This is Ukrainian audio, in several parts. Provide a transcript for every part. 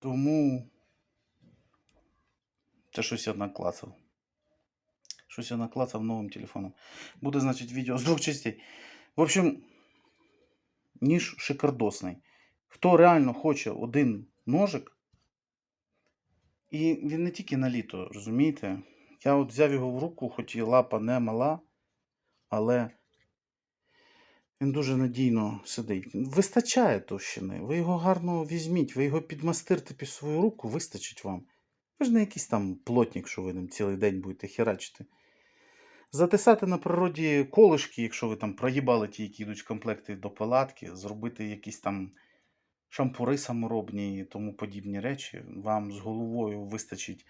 Тому це щось я наклацав. Щось я наклацав новим телефоном. Буде, значить, відео з двох частей. В общем, ніж шикардосний. Хто реально хоче один ножик, і він не тільки на літо, розумієте? Я от взяв його в руку, хоч і лапа не мала, але він дуже надійно сидить. Вистачає товщини. Ви його гарно візьміть, ви його підмастирте під свою руку, вистачить вам. Ви ж не якийсь там плотник, що ви ним цілий день будете херачити. Затисати на природі колишки, якщо ви там проїбали ті, які йдуть комплекти до палатки, зробити якісь там шампури саморобні і тому подібні речі, вам з головою вистачить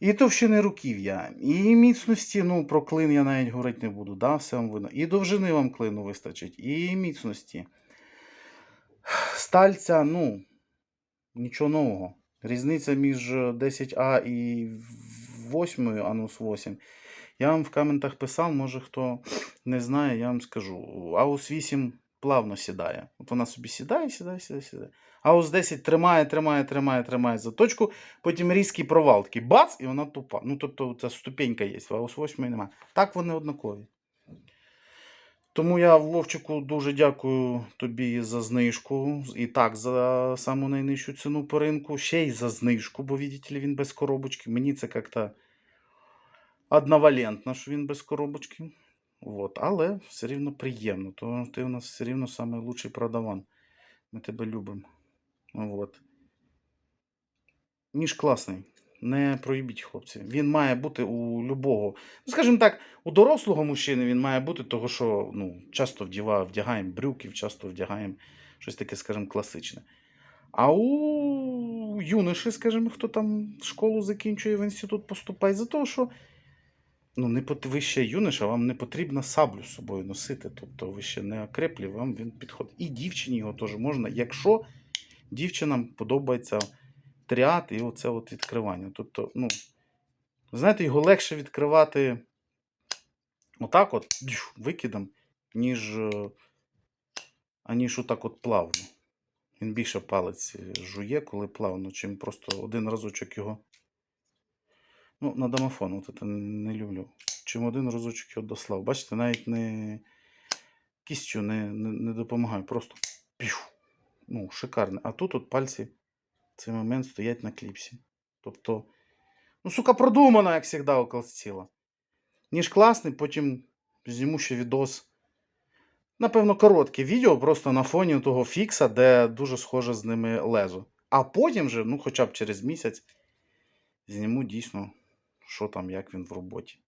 і товщини руків'я, і міцності, ну про клин я навіть говорити не буду, да, все вам видно. І довжини вам клину вистачить, і міцності. Стальця, ну, нічого нового. Різниця між 10А і 8 Анус 8. Я вам в коментах писав, може хто не знає, я вам скажу. Аус 8 плавно сідає. От вона собі сідає, сідає, сідає, сідає. Аус 10 тримає, тримає, тримає, тримає за точку, потім різкий провал, такий бац, і вона тупа. Ну, тобто, це ступенька є, в Аус 8 немає. Так вони однакові. Тому я Вовчику дуже дякую тобі за знижку. І так, за саму найнижчу ціну по ринку. Ще й за знижку, бо видите він без коробочки. Мені це як-то одновалентно, що він без коробочки. Вот. Але все рівно приємно, тому ти у нас все рівно найкращий продаван. Ми тебе любимо. Вот. Ніж класний. Не проїбіть, хлопці. Він має бути у любого. Ну, скажімо так, у дорослого мужчини він має бути, того, що ну, часто вдяга, вдягаємо брюків, часто вдягаємо щось таке, скажімо, класичне. А у юноші, скажімо, хто там школу закінчує в інститут поступає, за того, що ну, не пот... ви ще юноша, вам не потрібно саблю з собою носити. Тобто ви ще не окреплі, вам він підходить. І дівчині його теж можна, якщо дівчинам подобається тріат і оце от відкривання. Тобто, ну, знаєте, його легше відкривати отак от, викидом, ніж, е, аніж отак от плавно. Він більше палець жує, коли плавно, чим просто один разочок його. Ну, на домофон, от це не люблю. Чим один разочок його дослав. Бачите, навіть не кістю не, не, не допомагаю. Просто пішу. Ну, шикарне. А тут от пальці в цей момент стоять на кліпсі. Тобто, ну, сука, продумано, як завжди, около стіла. Ніж класний, потім зніму ще відос. Напевно, коротке відео просто на фоні того фікса, де дуже схоже з ними лезо. А потім же, ну, хоча б через місяць, зніму дійсно, що там, як він в роботі.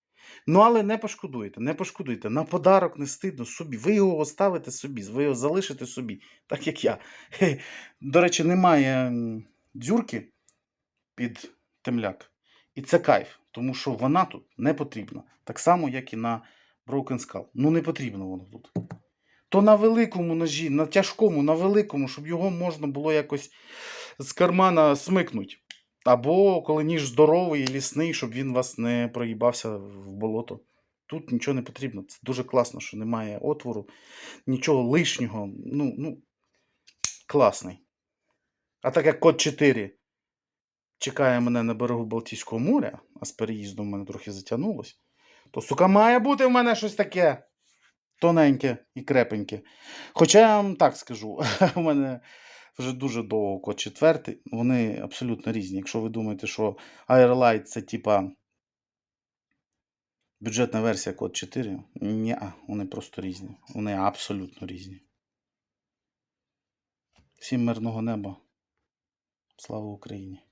Ну, але не пошкодуйте, не пошкодуйте. На подарок не стидно собі. Ви його оставите собі, ви його залишите собі, так як я. Хе. До речі, немає дзюрки під темляк. І це кайф, тому що вона тут не потрібна. Так само, як і на Broken Skull. Ну, не потрібно воно тут. То на великому ножі, на тяжкому, на великому, щоб його можна було якось з кармана смикнути. Або коли ніж здоровий і лісний, щоб він вас не проїбався в болото. Тут нічого не потрібно. Це дуже класно, що немає отвору, нічого лишнього. Ну, ну, класний. А так як код 4 чекає мене на берегу Балтійського моря, а з переїздом в мене трохи затягнулось, то, сука, має бути в мене щось таке тоненьке і крепеньке. Хоча я вам так скажу, у мене вже дуже довго код 4, вони абсолютно різні. Якщо ви думаєте, що Airlight це типа бюджетна версія код 4, ні, вони просто різні. Вони абсолютно різні. Всім мирного неба. Слава Україні!